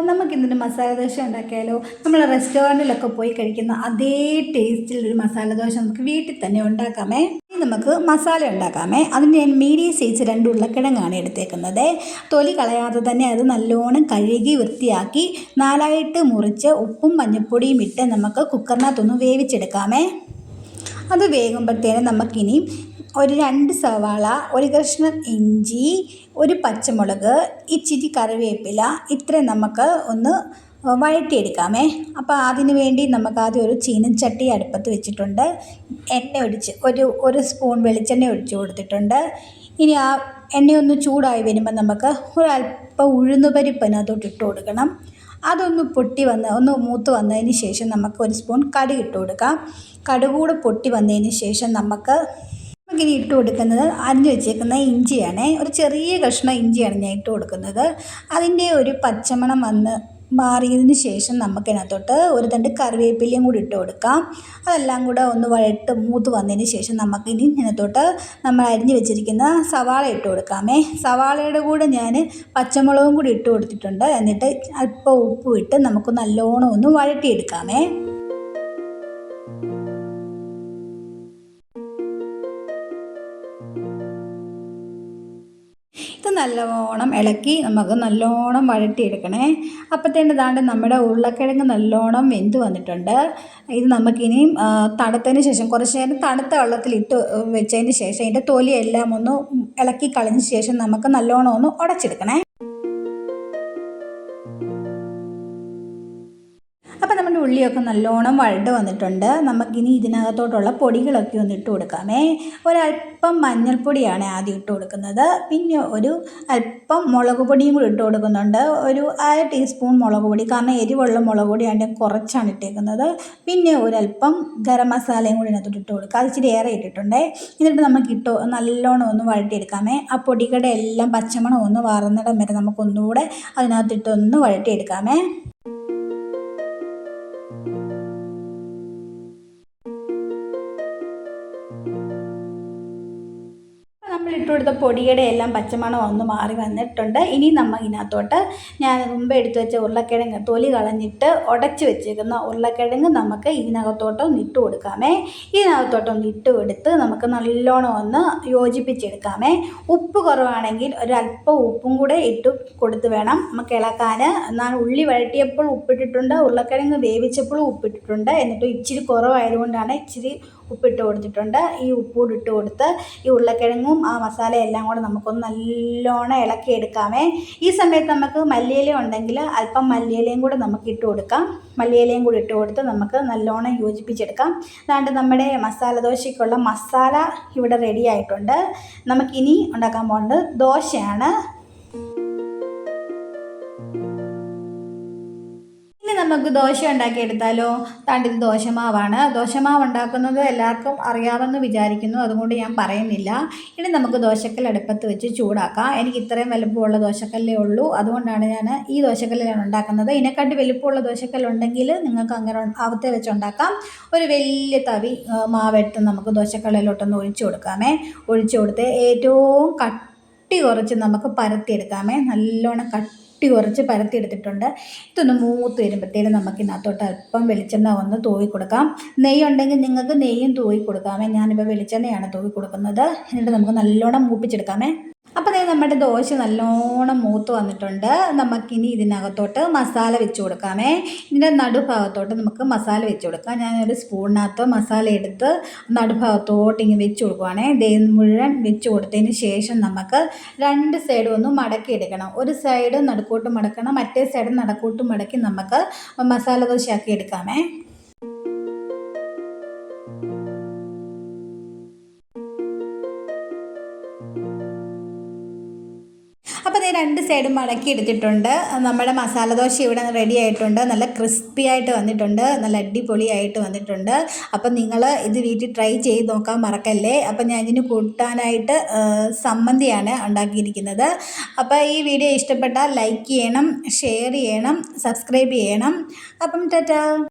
നമുക്കിന്നൊരു മസാല ദോശ ഉണ്ടാക്കിയാലോ? നമ്മൾ റെസ്റ്റോറന്റിലൊക്കെ പോയി കഴിക്കുന്ന അതേ ടേസ്റ്റിലൊരു മസാല ദോശ നമുക്ക് വീട്ടിൽ തന്നെ ഉണ്ടാക്കാമേ. നമുക്ക് മസാല ഉണ്ടാക്കാമേ. അതിന് ഞാൻ മീഡിയം സൈസ് രണ്ട് ഉരുളക്കിഴങ്ങാണ് എടുത്തേക്കുന്നത്. തൊലി കളയാതെ തന്നെ അത് നല്ലോണം കഴുകി വൃത്തിയാക്കി നാലായിട്ട് മുറിച്ച് ഉപ്പും മഞ്ഞൾപ്പൊടിയും ഇട്ട് നമുക്ക് കുക്കറിനകത്തൊന്ന് വേവിച്ചെടുക്കാമേ. അത് വേകുമ്പോഴത്തേനും നമുക്കിനി ഒരു രണ്ട് സവാള ഒരു കഷ്ണം ഇഞ്ചി ഒരു പച്ചമുളക് ഇച്ചിരി കറിവേപ്പില ഇത്രയും നമുക്ക് ഒന്ന് വഴറ്റിയെടുക്കാമേ. അപ്പോൾ അതിന് വേണ്ടി നമുക്ക് ആദ്യം ഒരു ചീനച്ചട്ടി അടുപ്പത്ത് വെച്ചിട്ടുണ്ട്. എണ്ണ ഒഴിച്ച് ഒരു ഒരു സ്പൂൺ വെളിച്ചെണ്ണ ഒഴിച്ച് കൊടുത്തിട്ടുണ്ട്. ഇനി ആ എണ്ണയൊന്ന് ചൂടായി വരുമ്പോൾ നമുക്ക് ഒരല്പം ഉഴുന്ന് പരിപ്പ് അതിനകത്തോട്ട് ഇട്ട് കൊടുക്കണം. അതൊന്ന് പൊട്ടി വന്ന് ഒന്ന് മൂത്ത് വന്നതിന് ശേഷം നമുക്ക് ഒരു സ്പൂൺ കടുക് ഇട്ട് കൊടുക്കാം. കടുകൂടെ പൊട്ടി വന്നതിന് ശേഷം നമുക്ക് നമുക്കിനി ഇട്ട് കൊടുക്കുന്നത് അരിഞ്ഞ് വെച്ചേക്കുന്ന ഇഞ്ചിയാണ്. ഒരു ചെറിയ കഷ്ണം ഇഞ്ചിയാണ് ഞാൻ ഇട്ട് കൊടുക്കുന്നത്. അതിന്റെ ഒരു പച്ചമണം വന്ന് മാറിയതിന് ശേഷം നമുക്കതിനകത്തോട്ട് ഒരു തണ്ട് കറിവേപ്പിലയും കൂടി ഇട്ട് കൊടുക്കാം. അതെല്ലാം കൂടെ ഒന്ന് വഴട്ട് മൂത്ത് വന്നതിന് ശേഷം നമുക്കിനി ഇതിനകത്തോട്ട് നമ്മൾ അരിഞ്ഞ് വെച്ചിരിക്കുന്ന സവാള ഇട്ട് കൊടുക്കാമേ. സവാളയുടെ കൂടെ ഞാൻ പച്ചമുളകും കൂടി ഇട്ട് കൊടുത്തിട്ടുണ്ട്. എന്നിട്ട് അല്പം ഉപ്പ് ഇട്ട് നമുക്ക് നല്ലോണം ഒന്ന് വഴട്ടിയെടുക്കാമേ നല്ലോണം ഇളക്കി നമുക്ക് നല്ലോണം വഴട്ടിയെടുക്കണേ അപ്പോഴത്തേന് ദാണ്ട് നമ്മുടെ ഉരുളക്കിഴങ്ങ് നല്ലോണം വെന്ത് വന്നിട്ടുണ്ട്. ഇത് നമുക്കിനിയും തണുത്തതിന് ശേഷം കുറച്ച് നേരം തണുത്ത വെള്ളത്തിലിട്ട് വെച്ചതിന് ശേഷം അതിന്റെ തൊലിയെല്ലാം ഒന്ന് ഇളക്കി കളഞ്ഞ ശേഷം നമുക്ക് നല്ലോണം ഒന്ന് ഉടച്ചെടുക്കണേ. ഉള്ളിയൊക്കെ നല്ലോണം വഴണ്ട് വന്നിട്ടുണ്ട്. നമുക്കിനി ഇതിനകത്തോട്ടുള്ള പൊടികളൊക്കെ ഒന്ന് ഇട്ട് കൊടുക്കാമേ. ഒരല്പം മഞ്ഞൾപ്പൊടിയാണ് ആദ്യം ഇട്ട് കൊടുക്കുന്നത്. പിന്നെ ഒരു അല്പം മുളക് പൊടിയും കൂടി ഇട്ട് കൊടുക്കുന്നുണ്ട്. ഒരു അര ടീസ്പൂൺ മുളക് പൊടി കാരണം എരിവുള്ള മുളക് പൊടിയാണ് കുറച്ചാണ് ഇട്ടേക്കുന്നത്. പിന്നെ ഒരല്പം ഗരം മസാലയും കൂടി ഇതിനകത്തോട്ട് ഇട്ട് കൊടുക്കുക. അത് ഇച്ചിരി ഏറെ ഇട്ടിട്ടുണ്ട്. എന്നിട്ട് നമുക്ക് ഇട്ട് നല്ലോണം ഒന്ന് വഴട്ടിയെടുക്കാമേ ആ പൊടികളുടെ എല്ലാം പച്ചമണം ഒന്ന് വാറുന്നിടം വരെ നമുക്കൊന്നുകൂടെ അതിനകത്തിട്ട് ഒന്ന് വഴട്ടിയെടുക്കാമേ നമ്മൾ ഇട്ട് കൊടുത്ത പൊടിയുടെ എല്ലാം പച്ചമണം ഒന്ന് മാറി വന്നിട്ടുണ്ട്. ഇനി നമ്മൾ ഇതിനകത്തോട്ട് ഞാൻ മുമ്പ് എടുത്തു വെച്ച ഉരുളക്കിഴങ്ങ് തൊലി കളഞ്ഞിട്ട് ഉടച്ച് വെച്ചേക്കുന്ന ഉരുളക്കിഴങ്ങ് നമുക്ക് ഇതിനകത്തോട്ട് ഒന്ന് ഇട്ട് കൊടുക്കാമേ. ഇതിനകത്തോട്ട് ഒന്ന് ഇട്ട് കൊടുത്ത് നമുക്ക് നല്ലോണം ഒന്ന് യോജിപ്പിച്ചെടുക്കാമേ. ഉപ്പ് കുറവാണെങ്കിൽ ഒരല്പം ഉപ്പും കൂടെ ഇട്ട് കൊടുത്ത് വേണം. നമുക്ക് ഇളക്കാൻ എന്നാൽ ഉള്ളി വഴറ്റിയപ്പോൾ ഉപ്പിട്ടിട്ടുണ്ട്. ഉരുളക്കിഴങ്ങ് വേവിച്ചപ്പോഴും ഉപ്പിട്ടിട്ടുണ്ട്. എന്നിട്ട് ഇച്ചിരി കുറവായതുകൊണ്ടാണ് ഇച്ചിരി ഉപ്പിട്ട് കൊടുത്തിട്ടുണ്ട്. ഈ ഉപ്പൂടിട്ട് കൊടുത്ത് ഈ ഉരുളക്കിഴങ്ങും മസാല എല്ലാം കൂടെ നമുക്കൊന്ന് നല്ലോണം ഇളക്കി എടുക്കാമേ ഈ സമയത്ത് നമുക്ക് മല്ലിയില ഉണ്ടെങ്കിൽ അല്പം മല്ലിയിലയും കൂടെ നമുക്ക് ഇട്ട് കൊടുക്കാം. മല്ലിയിലയും കൂടി ഇട്ട് കൊടുത്ത് നമുക്ക് നല്ലോണം യോജിപ്പിച്ചെടുക്കാം. അതാണ്ട് നമ്മുടെ മസാല ദോശയ്ക്കുള്ള മസാല ഇവിടെ റെഡി ആയിട്ടുണ്ട്. നമുക്കിനി ഉണ്ടാക്കാൻ പോകുന്നത് ദോശയാണ്. നമുക്ക് ദോശ ഉണ്ടാക്കിയെടുത്താലോ? താണ്ടിത് ദോശമാവാണ്. ദോശമാവ് ഉണ്ടാക്കുന്നത് എല്ലാവർക്കും അറിയാമെന്ന് വിചാരിക്കുന്നു. അതുകൊണ്ട് ഞാൻ പറയുന്നില്ല. ഇനി നമുക്ക് ദോശക്കല്ല് അടുപ്പത്ത് വെച്ച് ചൂടാക്കാം. എനിക്ക് ഇത്രയും വലുപ്പമുള്ള ദോശക്കല്ലേ ഉള്ളൂ. അതുകൊണ്ടാണ് ഞാൻ ഈ ദോശക്കല്ലാണ് ഉണ്ടാക്കുന്നത്. ഇതിനെക്കാട്ടി വലുപ്പമുള്ള ദോശക്കല്ലുണ്ടെങ്കിൽ നിങ്ങൾക്ക് അങ്ങനെ അവത്തെ വെച്ച് ഉണ്ടാക്കാം. ഒരു വലിയ തവി മാവെടുത്ത് നമുക്ക് ദോശക്കല്ലിലോട്ടൊന്ന് ഒഴിച്ചു കൊടുക്കാമേ. ഒഴിച്ചു കൊടുത്ത് ഏറ്റവും കട്ടി കുറച്ച് നമുക്ക് പരത്തിയെടുക്കാമേ. നല്ലോണം കട്ടി കട്ടി കുറച്ച് പരത്തിയെടുത്തിട്ടുണ്ട് ഇതൊന്ന് മൂത്ത് വരുമ്പോഴത്തേനും നമുക്ക് ഇതിനകത്തോട്ട് അല്പം വെളിച്ചെണ്ണ ഒന്ന് തൂവി കൊടുക്കാം. നെയ്യ് ഉണ്ടെങ്കിൽ നിങ്ങൾക്ക് നെയ്യും തൂവി കൊടുക്കാമേ. ഞാനിപ്പോൾ വെളിച്ചെണ്ണയാണ് തൂവി കൊടുക്കുന്നത്. എന്നിട്ട് നമുക്ക് നല്ലോണം മൂപ്പിച്ചെടുക്കാമേ. നമ്മുടെ ദോശ നല്ലോണം മൂത്ത് വന്നിട്ടുണ്ട്. നമുക്കിനി ഇതിനകത്തോട്ട് മസാല വെച്ച് കൊടുക്കാമേ. ഇതിന്റെ നടുഭാഗത്തോട്ട് നമുക്ക് മസാല വെച്ച് കൊടുക്കാം. ഞാനൊരു സ്പൂണിനകത്ത് മസാല എടുത്ത് നടുഭാഗത്തോട്ട് ഇങ്ങനെ വെച്ച് കൊടുക്കുവാണേ. ദേ മുഴുവൻ വെച്ച് കൊടുത്തതിന് ശേഷം നമുക്ക് രണ്ട് സൈഡും ഒന്ന് മടക്കി എടുക്കണം. ഒരു സൈഡ് നടുക്കോട്ട് മടക്കണം. മറ്റേ സൈഡ് നടക്കോട്ട് മടക്കി നമുക്ക് മസാല ദോശയാക്കി എടുക്കാമേ. രണ്ട് സൈഡും മടക്കി എടുത്തിട്ടുണ്ട് നമ്മുടെ മസാല ദോശ ഇവിടെ റെഡി ആയിട്ടുണ്ട്. നല്ല ക്രിസ്പി ആയിട്ട് വന്നിട്ടുണ്ട്. നല്ല അടിപൊളിയായിട്ട് വന്നിട്ടുണ്ട്. അപ്പം നിങ്ങൾ ഇത് വീട്ടിൽ ട്രൈ ചെയ്ത് നോക്കാൻ മറക്കല്ലേ? അപ്പം ഞാൻ ഇതിന് കൂട്ടാനായിട്ട് സമ്മന്തിയാണ് ഉണ്ടാക്കിയിരിക്കുന്നത്. അപ്പോൾ ഈ വീഡിയോ ഇഷ്ടപ്പെട്ടാൽ ലൈക്ക് ചെയ്യണം ഷെയർ ചെയ്യണം സബ്സ്ക്രൈബ് ചെയ്യണം. അപ്പം ടാറ്റാ.